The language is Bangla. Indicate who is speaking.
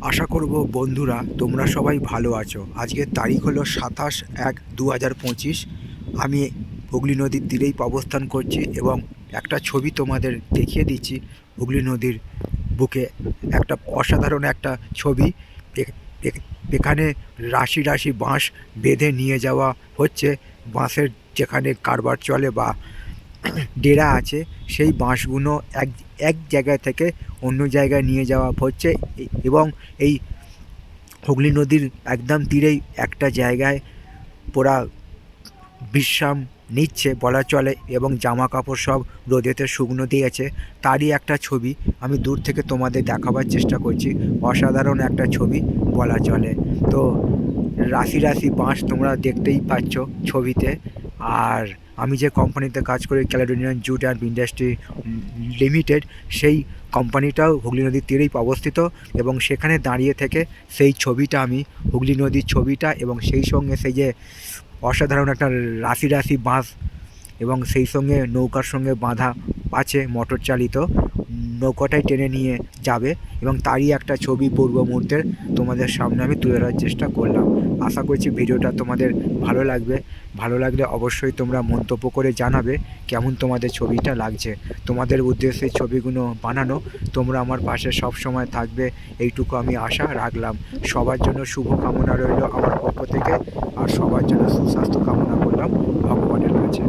Speaker 1: আশা করব বন্ধুরা তোমরা সবাই ভালো আছো। আজকের তারিখ হলো সাতাশ এক দু হাজার পঁচিশ। আমি হুগলি নদীর তীরেই অবস্থান করছি এবং একটা ছবি তোমাদের দেখিয়ে দিচ্ছি। হুগলি নদীর বুকে একটা অসাধারণ একটা ছবি। এখানে রাশি রাশি বাঁশ বেঁধে নিয়ে যাওয়া হচ্ছে। বাঁশের যেখানে কারবার চলে বা ডেরা আছে, সেই বাঁশগুলো এক এক জায়গা থেকে অন্য জায়গায় নিয়ে যাওয়া হচ্ছে এবং এই হুগলি নদীর একদম তীরেই একটা জায়গায় ওরা বিশ্রাম নিচ্ছে, বলা চলে, এবং জামা কাপড় সব রোদেতে শুকনো দিয়েছে। তারই একটা ছবি, আমি দূর থেকে তোমাদের দেখাবার চেষ্টা করছি, অসাধারণ একটা ছবি, বলা চলে। তো রাশি রাশি বাঁশ তোমরা দেখতেই পাচ্ছ ছবিতে। আর আমি যে কোম্পানিতে কাজ করি Caledonian jute and industry limited সেই কোম্পানিটাও হুগলি নদীর তীরেই অবস্থিত এবং সেখানে দাঁড়িয়ে থেকে সেই ছবিটা আমি হুগলি নদীর ছবিটা এবং সেই সঙ্গে সেই যে অসাধারণ একটা রাশি রাশি বাঁশ এবং সেই সঙ্গে নৌকার সঙ্গে বাঁধা আছে মোটর চালিত। নৌকাটাই টেনে নিয়ে যাবে এবং তারই একটা ছবি পূর্ব মুহূর্তের তোমাদের সামনে আমি তুলে ধরার চেষ্টা করলাম। আশা করছি ভিডিওটা তোমাদের ভালো লাগবে। ভালো লাগলে অবশ্যই তোমরা মন্তব্য করে জানাবে কেমন তোমাদের ছবিটা লাগছে। তোমাদের উদ্দেশ্যে ছবিগুলো বানানো, তোমরা আমার পাশে সব সময় থাকবে এইটুকু আমি আশা রাখলাম। সবার জন্য শুভ কামনা রইল আমার পক্ষ থেকে, আর সবার জন্য সুস্বাস্থ্য কামনা করলাম ভগবানের কাছে।